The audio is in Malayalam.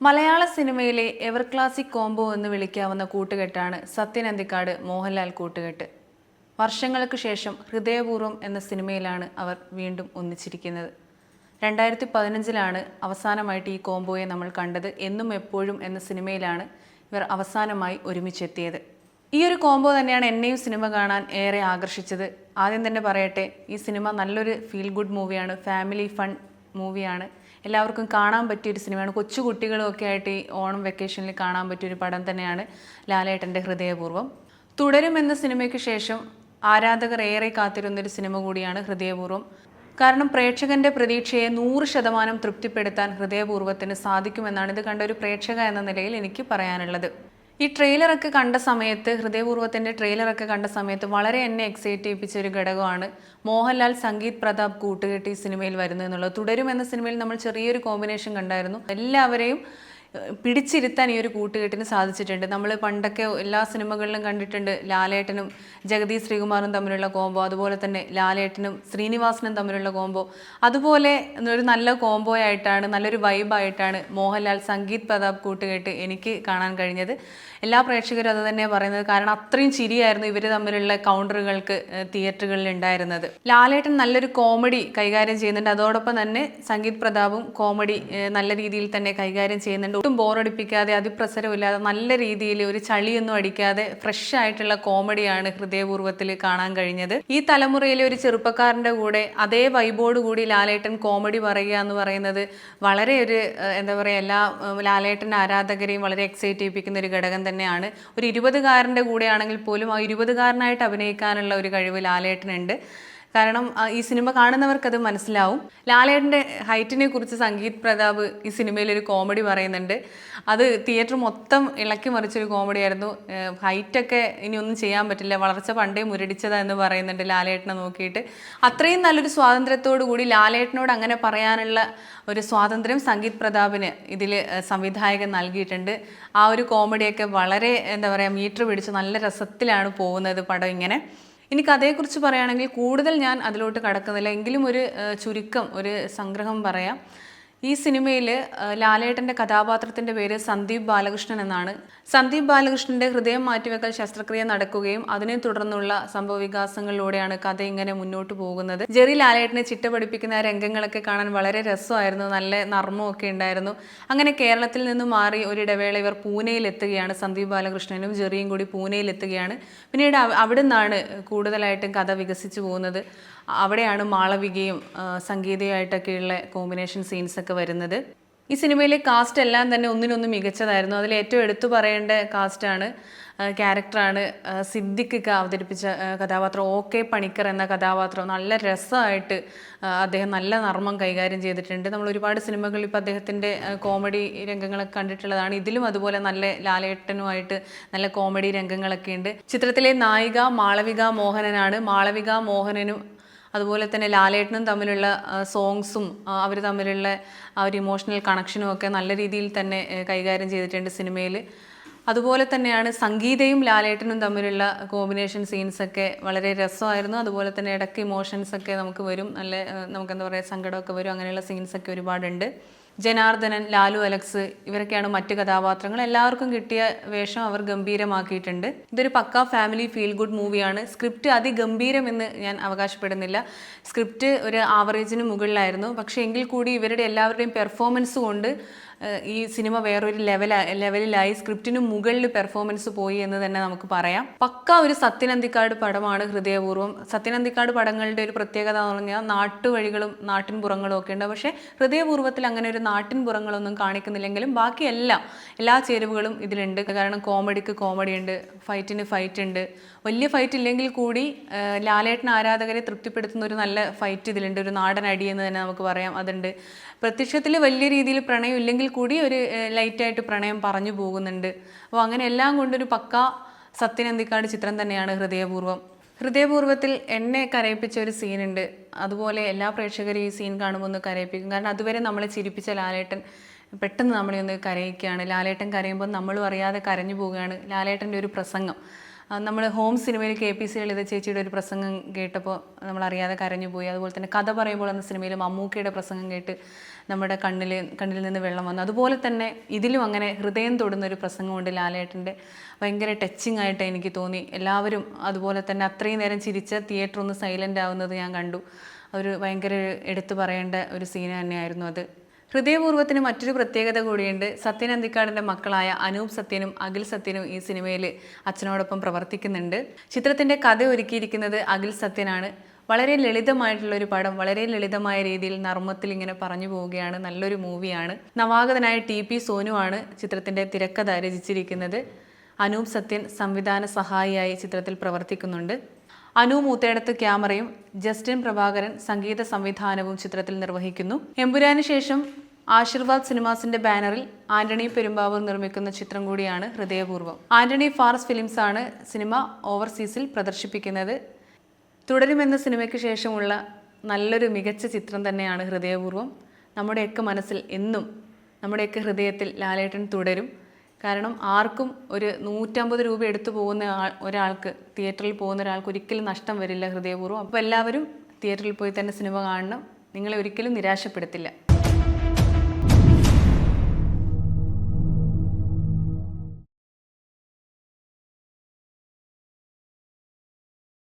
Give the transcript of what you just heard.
മലയാള സിനിമയിലെ എവർ ക്ലാസിക് കോംബോ എന്ന് വിളിക്കാവുന്ന കൂട്ടുകെട്ടാണ് സത്യൻ അന്തിക്കാട് മോഹൻലാൽ കൂട്ടുകെട്ട്. വർഷങ്ങൾക്ക് ശേഷം ഹൃദയപൂർവം എന്ന സിനിമയിലാണ് അവർ വീണ്ടും ഒന്നിച്ചിരിക്കുന്നത്. രണ്ടായിരത്തി പതിനഞ്ചിലാണ് അവസാനമായിട്ട് ഈ കോംബോയെ നമ്മൾ കണ്ടത് എന്നും എപ്പോഴും എന്ന സിനിമയിലാണ് ഇവർ അവസാനമായി ഒരുമിച്ചെത്തിയത്. ഈ ഒരു കോംബോ തന്നെയാണ് എന്നെയും സിനിമ കാണാൻ ഏറെ ആകർഷിച്ചത്. ആദ്യം തന്നെ പറയട്ടെ ഈ സിനിമ നല്ലൊരു ഫീൽ ഗുഡ് മൂവിയാണ് ഫാമിലി ഫൺ മൂവിയാണ് എല്ലാവർക്കും കാണാൻ പറ്റിയൊരു സിനിമയാണ്. കൊച്ചു കുട്ടികളുമൊക്കെ ആയിട്ട് ഈ ഓണം വെക്കേഷനിൽ കാണാൻ പറ്റിയൊരു പടം തന്നെയാണ് ലാലേട്ടന്റെ ഹൃദയപൂർവം. തുടരും എന്ന സിനിമയ്ക്ക് ശേഷം ആരാധകർ ഏറെ കാത്തിരുന്നൊരു സിനിമ കൂടിയാണ് ഹൃദയപൂർവം. കാരണം പ്രേക്ഷകന്റെ പ്രതീക്ഷയെ നൂറ് ശതമാനം തൃപ്തിപ്പെടുത്താൻ ഹൃദയപൂർവത്തിന് സാധിക്കുമെന്നാണ് ഇത് കണ്ട ഒരു പ്രേക്ഷക എന്ന നിലയിൽ എനിക്ക് പറയാനുള്ളത്. ഈ ട്രെയിലറൊക്കെ കണ്ട സമയത്ത് ഹൃദയപൂർവത്തിന്റെ ട്രെയിലറൊക്കെ കണ്ട സമയത്ത് വളരെ എന്നെ എക്സൈറ്റ് ചെയ്യിപ്പിച്ച ഒരു ഘടകമാണ് മോഹൻലാൽ സംഗീത് പ്രതാപ് കൂട്ടുകെട്ടി സിനിമയിൽ വരുന്നത് എന്നുള്ളത്. തുടരും എന്ന സിനിമയിൽ നമ്മൾ ചെറിയൊരു കോമ്പിനേഷൻ കണ്ടായിരുന്നു. എല്ലാവരെയും പിടിച്ചിരുത്താൻ ഈ ഒരു കൂട്ടുകെട്ടിന് സാധിച്ചിട്ടുണ്ട്. നമ്മൾ പണ്ടൊക്കെ എല്ലാ സിനിമകളിലും കണ്ടിട്ടുണ്ട് ലാലേട്ടനും ജഗതി ശ്രീകുമാറും തമ്മിലുള്ള കോംബോ അതുപോലെ തന്നെ ലാലേട്ടനും ശ്രീനിവാസനും തമ്മിലുള്ള കോംബോ അതുപോലെ ഒരു നല്ല കോംബോ ആയിട്ടാണ് നല്ലൊരു വൈബായിട്ടാണ് മോഹൻലാൽ സംഗീത് പ്രതാപ് കൂട്ടുകെട്ട് എനിക്ക് കാണാൻ കഴിഞ്ഞത്. എല്ലാ പ്രേക്ഷകരും അത് തന്നെയാണ് പറയുന്നത്. കാരണം അത്രയും ചിരിയായിരുന്നു ഇവർ തമ്മിലുള്ള കൗണ്ടറുകൾക്ക് തിയേറ്ററുകളിൽ ഉണ്ടായിരുന്നത്. ലാലേട്ടൻ നല്ലൊരു കോമഡി കൈകാര്യം ചെയ്യുന്നുണ്ട്. അതോടൊപ്പം തന്നെ സംഗീത് പ്രതാപും കോമഡി നല്ല രീതിയിൽ തന്നെ കൈകാര്യം ചെയ്യുന്നുണ്ട്. ഒട്ടും ബോറടിപ്പിക്കാതെ അതിപ്രസരമില്ലാതെ നല്ല രീതിയിൽ ഒരു ചളിയൊന്നും അടിക്കാതെ ഫ്രഷ് ആയിട്ടുള്ള കോമഡിയാണ് ഹൃദയപൂർവത്തിൽ കാണാൻ കഴിഞ്ഞത്. ഈ തലമുറയിലെ ഒരു ചെറുപ്പക്കാരന്റെ കൂടെ അതേ വൈബോട് കൂടി ലാലേട്ടൻ കോമഡി പറയുക എന്ന് പറയുന്നത് വളരെ ഒരു എന്താ പറയുക എല്ലാ ലാലേട്ടൻ ആരാധകരെയും വളരെ എക്സൈറ്റ് ചെയ്യിപ്പിക്കുന്ന ഒരു ഘടകം തന്നെയാണ്. ഒരു ഇരുപതുകാരന്റെ കൂടെയാണെങ്കിൽ പോലും ആ ഇരുപതുകാരനായിട്ട് അഭിനയിക്കാനുള്ള ഒരു കഴിവ് ലാലേട്ടനുണ്ട്. കാരണം ഈ സിനിമ കാണുന്നവർക്കത് മനസ്സിലാവും. ലാലേട്ടന്റെ ഹൈറ്റിനെ കുറിച്ച് സംഗീത് പ്രതാപ് ഈ സിനിമയിൽ ഒരു കോമഡി പറയുന്നുണ്ട്. അത് തിയേറ്റർ മൊത്തം ഇളക്കി മറിച്ചൊരു കോമഡി ആയിരുന്നു ഹൈറ്റൊക്കെ ഇനി ഒന്നും ചെയ്യാൻ പറ്റില്ല. വളർച്ച പണ്ടേ മുരടിച്ചതാ എന്ന് പറയുന്നുണ്ട് ലാലേട്ടനെ നോക്കിയിട്ട്. അത്രയും നല്ലൊരു സ്വാതന്ത്ര്യത്തോടു കൂടി ലാലേട്ടനോട് അങ്ങനെ പറയാനുള്ള ഒരു സ്വാതന്ത്ര്യം സംഗീത് പ്രതാപിന് ഇതിൽ സംവിധായകൻ നൽകിയിട്ടുണ്ട്. ആ ഒരു കോമഡിയൊക്കെ വളരെ എന്താ പറയുക മീറ്റർ പിടിച്ച് നല്ല രസത്തിലാണ് പോകുന്നത് പടം ഇങ്ങനെ. ഇനി കഥയെക്കുറിച്ച് പറയുകയാണെങ്കിൽ കൂടുതൽ ഞാൻ അതിലോട്ട് കടക്കുന്നില്ല. എങ്കിലും ഒരു ചുരുക്കം ഒരു സംഗ്രഹം പറയാം. ഈ സിനിമയിൽ ലാലേട്ടന്റെ കഥാപാത്രത്തിന്റെ പേര് സന്ദീപ് ബാലകൃഷ്ണൻ എന്നാണ്. സന്ദീപ് ബാലകൃഷ്ണന്റെ ഹൃദയം മാറ്റിവെക്കൽ ശസ്ത്രക്രിയ നടക്കുകയും അതിനെ തുടർന്നുള്ള സംഭവവികാസങ്ങളിലൂടെയാണ് കഥ ഇങ്ങനെ മുന്നോട്ട് പോകുന്നത്. ജെറി ലാലേട്ടനെ ചിട്ട പഠിപ്പിക്കുന്ന രംഗങ്ങളൊക്കെ കാണാൻ വളരെ രസമായിരുന്നു. നല്ല നർമ്മമൊക്കെ ഉണ്ടായിരുന്നു. അങ്ങനെ കേരളത്തിൽ നിന്ന് മാറി ഒരിടവേള ഇവർ പൂനെയിലെത്തുകയാണ്. സന്ദീപ് ബാലകൃഷ്ണനും ജെറിയും കൂടി പൂനെയിലെത്തുകയാണ്. പിന്നീട് അവിടുന്നാണ് കൂടുതലായിട്ടും കഥ വികസിച്ചു പോകുന്നത്. അവിടെയാണ് മാളവികയും സംഗീതയായിട്ടൊക്കെയുള്ള കോമ്പിനേഷൻ സീൻസൊക്കെ വരുന്നത്. ഈ സിനിമയിലെ കാസ്റ്റ് എല്ലാം തന്നെ ഒന്നിനൊന്ന് മികച്ചതായിരുന്നു. അതിൽ ഏറ്റവും എടുത്തു പറയേണ്ട കാസ്റ്റാണ് ക്യാരക്ടറാണ് സിദ്ദിഖൊക്കെ അവതരിപ്പിച്ച കഥാപാത്രം. ഓ കെ പണിക്കർ എന്ന കഥാപാത്രം. നല്ല രസമായിട്ട് അദ്ദേഹം നല്ല നർമ്മം കൈകാര്യം ചെയ്തിട്ടുണ്ട്. നമ്മൾ ഒരുപാട് സിനിമകളിൽ ഇപ്പോൾ അദ്ദേഹത്തിന്റെ കോമഡി രംഗങ്ങളൊക്കെ കണ്ടിട്ടുള്ളതാണ്. ഇതിലും അതുപോലെ നല്ല ലാലേട്ടനുമായിട്ട് നല്ല കോമഡി രംഗങ്ങളൊക്കെ ഉണ്ട് ചിത്രത്തിലെ നായിക മാളവിക മോഹനനാണ്. മാളവിക മോഹനനും അതുപോലെ തന്നെ ലാലേട്ടനും തമ്മിലുള്ള സോങ്സും അവർ തമ്മിലുള്ള ആ ഒരു ഇമോഷണൽ കണക്ഷനും ഒക്കെ നല്ല രീതിയിൽ തന്നെ കൈകാര്യം ചെയ്തിട്ടുണ്ട് സിനിമയിൽ അതുപോലെ തന്നെയാണ് സംഗീതയും ലാലേട്ടനും തമ്മിലുള്ള കോമ്പിനേഷൻ സീൻസൊക്കെ വളരെ രസമായിരുന്നു. അതുപോലെ തന്നെ ഇടയ്ക്ക് ഇമോഷൻസൊക്കെ നമുക്ക് വരും. നല്ല നമുക്കെന്താ പറയുക സങ്കടമൊക്കെ വരും. അങ്ങനെയുള്ള സീൻസൊക്കെ ഒരുപാടുണ്ട്. ജനാർദ്ദനൻ ലാലു അലക്സ് ഇവരൊക്കെയാണ് മറ്റ് കഥാപാത്രങ്ങൾ. എല്ലാവർക്കും കിട്ടിയ വേഷം അവർ ഗംഭീരമാക്കിയിട്ടുണ്ട്. ഇതൊരു പക്ക ഫാമിലി ഫീൽ ഗുഡ് മൂവിയാണ്. സ്ക്രിപ്റ്റ് അതിഗംഭീരം എന്ന് ഞാൻ അവകാശപ്പെടുന്നില്ല. സ്ക്രിപ്റ്റ് ഒരു ആവറേജിന് മുകളിലായിരുന്നു. പക്ഷേ എങ്കിൽ കൂടി ഇവരുടെ എല്ലാവരുടെയും പെർഫോമൻസ് കൊണ്ട് ഈ സിനിമ വേറൊരു ലെവല ലെവലിലായി സ്ക്രിപ്റ്റിന് മുകളിൽ പെർഫോമൻസ് പോയി എന്ന് തന്നെ നമുക്ക് പറയാം. പക്ക ഒരു സത്യനന്തിക്കാട് പടമാണ് ഹൃദയപൂർവം. സത്യനന്തിക്കാട് പടങ്ങളുടെ ഒരു പ്രത്യേകത എന്ന് പറഞ്ഞാൽ നാട്ടുവഴികളും നാട്ടിൻപുറങ്ങളും ഒക്കെ ഉണ്ട്. പക്ഷേ ഹൃദയപൂർവത്തിൽ അങ്ങനെ ഒരു നാട്ടിൻപുറങ്ങളൊന്നും കാണിക്കുന്നില്ലെങ്കിലും ബാക്കി എല്ലാം എല്ലാ ചേരുവകളും ഇതിലുണ്ട്. കാരണം കോമഡിക്ക് കോമഡി ഉണ്ട് ഫൈറ്റിന് ഫൈറ്റ് ഉണ്ട്. വലിയ ഫൈറ്റ് ഇല്ലെങ്കിൽ കൂടി ലാലേട്ടൻ ആരാധകരെ തൃപ്തിപ്പെടുത്തുന്ന ഒരു നല്ല ഫൈറ്റ് ഇതിലുണ്ട്. ഒരു നാടൻ അടി എന്ന് തന്നെ നമുക്ക് പറയാം. അതുണ്ട്. പ്രത്യക്ഷത്തിൽ വലിയ രീതിയിൽ പ്രണയം ഇല്ലെങ്കിൽ കൂടി ഒരു ലൈറ്റായിട്ട് പ്രണയം പറഞ്ഞു പോകുന്നുണ്ട്. അപ്പോൾ അങ്ങനെ എല്ലാം കൊണ്ടൊരു പക്ക സത്യനന്ദിക്കാട് ചിത്രം തന്നെയാണ് ഹൃദയപൂർവം ഹൃദയപൂർവത്തിൽ എന്നെ കരയിപ്പിച്ച ഒരു സീനുണ്ട്. അതുപോലെ എല്ലാ പ്രേക്ഷകരും ഈ സീൻ കാണുമ്പോൾ ഒന്ന് കരയിപ്പിക്കും. കാരണം അതുവരെ നമ്മളെ ചിരിപ്പിച്ച ലാലേട്ടൻ പെട്ടെന്ന് നമ്മളെ ഒന്ന് കരയിക്കുകയാണ്. ലാലേട്ടൻ കരയുമ്പോൾ നമ്മളും അറിയാതെ കരഞ്ഞു പോവുകയാണ്. ലാലേട്ടന്റെ ഒരു പ്രസംഗം. നമ്മൾ ഹോം സിനിമയിൽ കെ പി സി ലളിത ചേച്ചിയുടെ ഒരു പ്രസംഗം കേട്ടപ്പോൾ നമ്മൾ അറിയാതെ കരഞ്ഞു പോയി. അതുപോലെ തന്നെ കഥ പറയുമ്പോൾ എന്ന സിനിമയിൽ മമ്മൂക്കയുടെ പ്രസംഗം കേട്ട് നമ്മുടെ കണ്ണിൽ കണ്ണിൽ നിന്ന് വെള്ളം വന്നു. അതുപോലെ തന്നെ ഇതിലും അങ്ങനെ ഹൃദയം തൊടുന്ന ഒരു പ്രസംഗമുണ്ട് ലാലേട്ടന്റെ. ഭയങ്കര ടച്ചിങ് ആയിട്ട് എനിക്ക് തോന്നി. എല്ലാവരും അതുപോലെ തന്നെ അത്രയും നേരം ചിരിച്ച തിയേറ്റർ ഒന്ന് സൈലന്റ് ആവുന്നത് ഞാൻ കണ്ടു. ഒരു ഭയങ്കര എടുത്തു പറയേണ്ട ഒരു സീൻ തന്നെയായിരുന്നു അത്. ഹൃദയപൂർവത്തിന് മറ്റൊരു പ്രത്യേകത കൂടിയുണ്ട്. സത്യൻ അന്തിക്കാടിന്റെ മക്കളായ അനൂപ് സത്യനും അഖിൽ സത്യനും ഈ സിനിമയിൽ അച്ഛനോടൊപ്പം പ്രവർത്തിക്കുന്നുണ്ട്. ചിത്രത്തിന്റെ കഥ ഒരുക്കിയിരിക്കുന്നത് അഖിൽ സത്യനാണ്. വളരെ ലളിതമായിട്ടുള്ള ഒരു പടം വളരെ ലളിതമായ രീതിയിൽ നർമ്മത്തിൽ ഇങ്ങനെ പറഞ്ഞു പോവുകയാണ്. നല്ലൊരു മൂവിയാണ്. നവാഗതനായ ടി പി സോനുവാണ് ചിത്രത്തിന്റെ തിരക്കഥ രചിച്ചിരിക്കുന്നത്. അനൂപ് സത്യൻ സംവിധാന സഹായിയായി ചിത്രത്തിൽ പ്രവർത്തിക്കുന്നുണ്ട്. അനു മൂത്തേടത്ത് ക്യാമറയും ജസ്റ്റിൻ പ്രഭാകരൻ സംഗീത സംവിധാനവും ചിത്രത്തിൽ നിർവഹിക്കുന്നു. എമ്പുരാന് ശേഷം ആശീർവാദ് സിനിമാസിന്റെ ബാനറിൽ ആന്റണി പെരുമ്പാവൂർ നിർമ്മിക്കുന്ന ചിത്രം കൂടിയാണ് ഹൃദയപൂർവം ആന്റണി ഫാർസ് ആണ് സിനിമ ഓവർസീസിൽ പ്രദർശിപ്പിക്കുന്നത്. തുടരുമെന്ന സിനിമയ്ക്ക് ശേഷമുള്ള നല്ലൊരു മികച്ച ചിത്രം തന്നെയാണ് ഹൃദയപൂർവം നമ്മുടെയൊക്കെ മനസ്സിൽ എന്നും നമ്മുടെയൊക്കെ ഹൃദയത്തിൽ ലാലേട്ടൻ തുടരും. കാരണം ആർക്കും ഒരു നൂറ്റമ്പത് രൂപ എടുത്തു പോകുന്ന ഒരാൾക്ക് തിയേറ്ററിൽ പോകുന്ന ഒരാൾക്ക് ഒരിക്കലും നഷ്ടം വരില്ല ഹൃദയപൂർവം. അപ്പോൾ എല്ലാവരും തിയേറ്ററിൽ പോയി തന്നെ സിനിമ കാണണം. നിങ്ങളെ ഒരിക്കലും നിരാശപ്പെടുത്തില്ല.